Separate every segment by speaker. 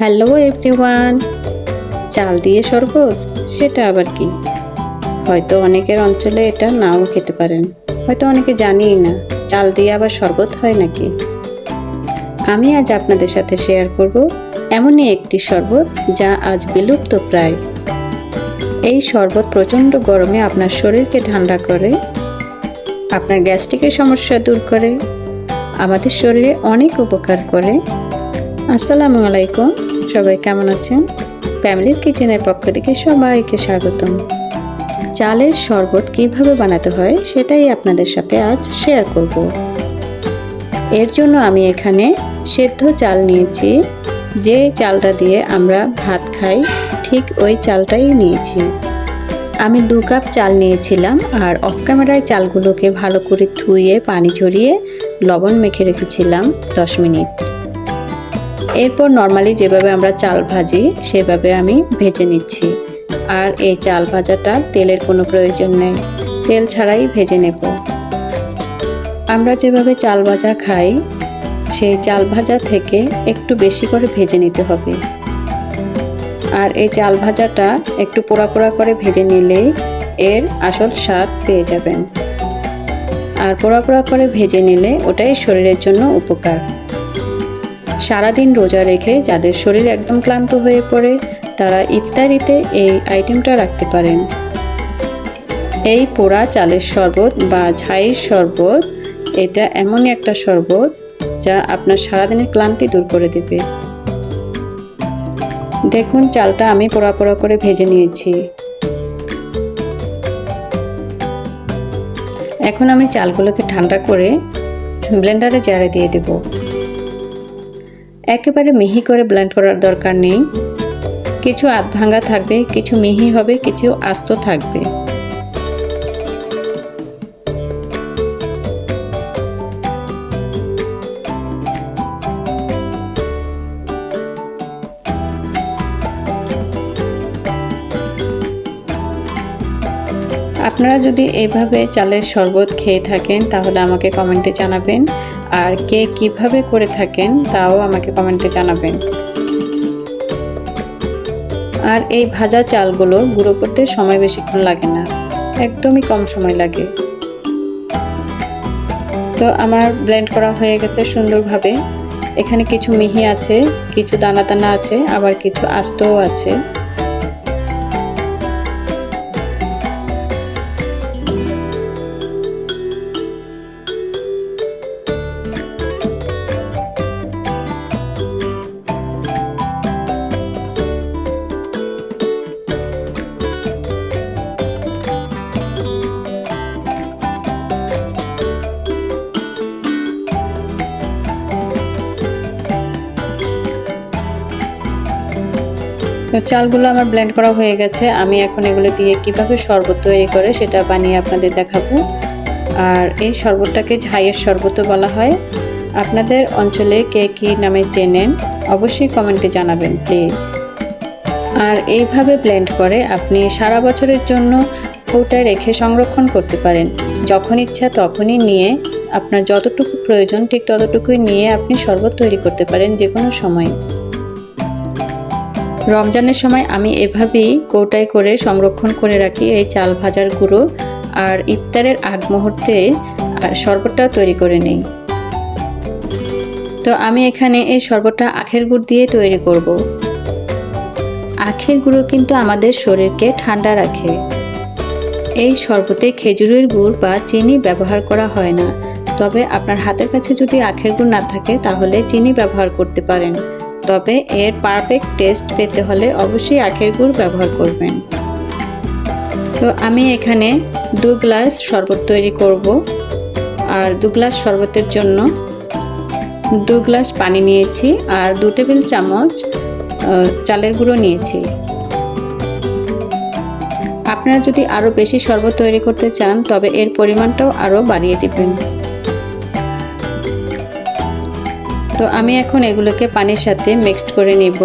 Speaker 1: Hello everyone. চাল দিয়ে শরবত সেটা আবার কি? হয়তো অনেকের অঞ্চলে এটা নাও খেতে পারেন। হয়তো অনেকে জানিই না, চাল দিয়ে আবার শরবত হয় নাকি? আমি আজ আপনাদের সাথে শেয়ার করব এমনই একটি শরবত যা আজ বিলুপ্ত প্রায়। এই শরবত প্রচণ্ড গরমে আপনার শরীরকে ঠান্ডা করে, আপনার গ্যাস্ট্রিকের সমস্যা দূর করে, আমাদের শরীরে অনেক উপকার করে। আসসালামু আলাইকুম। সবাই কেমন আছেন? ফ্যামিলিজ কিচেনের পক্ষ থেকে সবাইকে স্বাগতম। চালের শরবত কীভাবে বানাতে হয় সেটাই আপনাদের সাথে আজ শেয়ার করব। এর জন্য আমি এখানে সেদ্ধ চাল নিয়েছি। যে চালটা দিয়ে আমরা ভাত খাই, ঠিক ওই চালটাই নিয়েছি। আমি দু কাপ চাল নিয়েছিলাম আর অফ ক্যামেরায় চালগুলোকে ভালো করে ধুয়ে, পানি ঝরিয়ে লবণ মেখে রেখেছিলাম দশ মিনিট। এরপর নর্মালি যেভাবে আমরা চাল ভাজি, সেভাবে আমি ভেজে নিচ্ছি। আর এই চাল ভাজাটা তেলের কোনো প্রয়োজন নেই। তেল ছাড়াই ভেজে নেব। আমরা যেভাবে চাল ভাজা খাই, সেই চাল ভাজা থেকে একটু বেশি করে ভেজে নিতে হবে। আর এই চাল ভাজাটা একটু পোড়া পোড়া করে ভেজে নিলেই এর আসল স্বাদ পেয়ে যাবেন। আর পোড়া পোড়া করে ভেজে নিলে ওটাই শরীরের জন্য উপকার। সারাদিন রোজা রেখে যাদের শরীর একদম ক্লান্ত হয়ে পড়ে, তারা ইফতারিতে এই আইটেমটা রাখতে পারেন। এই পোড়া চালের শরবত বা ছাইয়ের শরবত, এটা এমনই একটা শরবত যা আপনার সারাদিনের ক্লান্তি দূর করে দেবে। দেখুন, চালটা আমি পোড়া পোড়া করে ভেজে নিয়েছি। এখন আমি চালগুলোকে ঠান্ডা করে ব্লেন্ডারে জারে দিয়ে দেব। একেবারে মিহি করে ব্লেন্ড করার দরকার নেই। কিছু আধ ভাঙ্গা থাকবে, কিছু মিহি হবে, কিছু আস্ত থাকবে। আপনারা যদি এভাবে চালের শরবত খেয়ে থাকেন, তাহলে আমাকে কমেন্টে জানাবেন। আর কে কীভাবে করে থাকেন তাও আমাকে কমেন্টে জানাবেন। আর এই ভাজা চালগুলো গুঁড়ো করতে সময় বেশিক্ষণ লাগে না, একদমই কম সময় লাগে। তো আমার ব্লেন্ড করা হয়ে গেছে সুন্দরভাবে। এখানে কিছু মিহি আছে, কিছু দানা দানা আছে, আবার কিছু আস্তও আছে। তো চালগুলো আমার ব্লেন্ড করা হয়ে গেছে। আমি এখন এগুলো দিয়ে কীভাবে শরবত তৈরি করে সেটা বানিয়ে আপনাদের দেখাবো। আর এই শরবতটাকে ঝাইয়ের শরবতও বলা হয়। আপনাদের অঞ্চলে কে কী নামে চেনেন অবশ্যই কমেন্টে জানাবেন প্লিজ আর এইভাবে ব্লেন্ড করে আপনি সারা বছরের জন্য কৌটায় রেখে সংরক্ষণ করতে পারেন। যখন ইচ্ছা তখনই নিয়ে আপনার যতটুকু প্রয়োজন ঠিক ততটুকুই নিয়ে আপনি শরবত তৈরি করতে পারেন যে কোনো সময়। রমজানের সময় আমি এভাবেই কৌটায় করে সংরক্ষণ করে রাখি এই চাল ভাজার গুঁড়ো আর ইফতারের আগ মুহূর্তে শরবতটা তৈরি করে নিই। তো আমি এখানে এই শরবতটা আখের গুড় দিয়ে তৈরি করব। আখের গুঁড়ো কিন্তু আমাদের শরীরকে ঠান্ডা রাখে। এই শরবতে খেজুরের গুড় বা চিনি ব্যবহার করা হয় না। তবে আপনার হাতের কাছে যদি আখের গুড় না থাকে, তাহলে চিনি ব্যবহার করতে পারেন। তবে এর পারফেক্ট টেস্ট পেতে হলে অবশ্যই আখের গুড় ব্যবহার করবেন। তো আমি এখানে দু গ্লাস শরবত তৈরি করব। আর দু গ্লাস শরবতের জন্য দু গ্লাস পানি নিয়েছি আর দু টেবিল চামচ চালের গুঁড়ো নিয়েছি। আপনারা যদি আরও বেশি শরবত তৈরি করতে চান, তবে এর পরিমাণটাও আরও বাড়িয়ে দিবেন। তো আমি এখন এগুলোকে পানির সাথে মিক্সড করে নিব।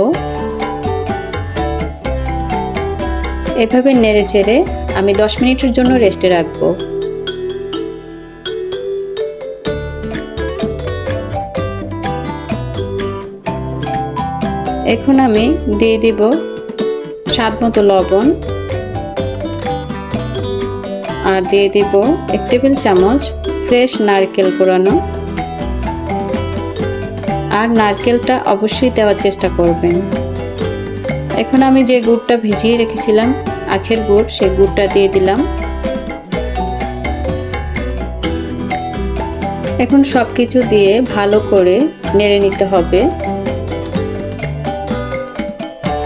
Speaker 1: এভাবে নেড়ে চেড়ে আমি দশ মিনিটের জন্য রেস্টে রাখব। এখন আমি দিয়ে দিব স্বাদ মতো লবণ। আর দিয়ে দিব এক টেবিল চামচ ফ্রেশ নারকেল কোরানো আর নারকেলটা অবশ্যই দেওয়ার চেষ্টা করবেন। এখন আমি যে গুড়টা ভিজিয়ে রেখেছিলাম, আখের গুড়, সেই গুড়টা দিয়ে দিলাম। এখন সব কিছু দিয়ে ভালো করে নেড়ে নিতে হবে।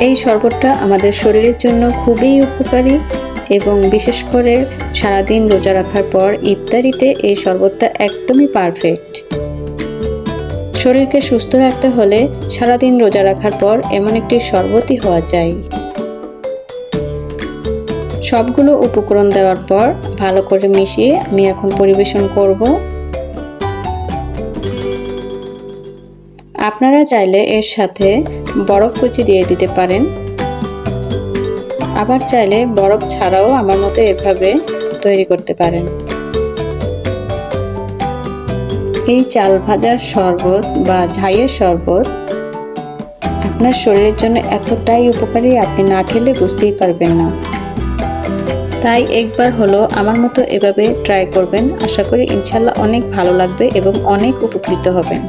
Speaker 1: এই শরবতটা আমাদের শরীরের জন্য খুবই উপকারী এবং বিশেষ করে সারাদিন রোজা রাখার পর ইফতারিতে এই শরবতটা একদমই পারফেক্ট শরীরকে সুস্থ রাখতে হলে সারাদিন রোজা রাখার পর এমন একটি শরবতই হওয়া চাই। সবগুলো উপকরণ দেওয়ার পর ভালো করে মিশিয়ে আমি এখন পরিবেশন করব। আপনারা চাইলে এর সাথে বরফ কুচি দিয়ে দিতে পারেন। আবার চাইলে বরফ ছাড়াও আমার মতো এভাবে তৈরি করতে পারেন। এই চাল ভাজার শরবত বা ঝাইয়ের শরবত আপনার শরীরের জন্য এতটাই উপকারী, আপনি না খেলে বুঝতেই পারবেন না। তাই একবার হলো আমার মতো এভাবে ট্রাই করবেন। আশা করি ইনশাল্লাহ অনেক ভালো লাগবে এবং অনেক উপকৃত হবেন।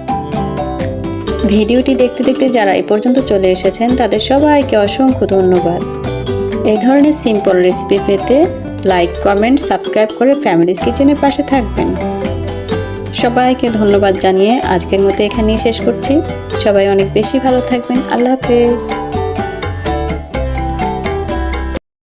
Speaker 1: ভিডিওটি দেখতে দেখতে যারা এ পর্যন্ত চলে এসেছেন, তাদের সবাইকে অসংখ্য ধন্যবাদ। এই ধরনের সিম্পল রেসিপি পেতে লাইক কমেন্ট সাবস্ক্রাইব করে ফ্যামিলিজ কিচেনের পাশে থাকবেন। সবাইকে ধন্যবাদ জানিয়ে আজকের মতো এখানেই শেষ করছি। সবাই অনেক বেশি ভালো থাকবেন। আল্লাহ হাফেজ।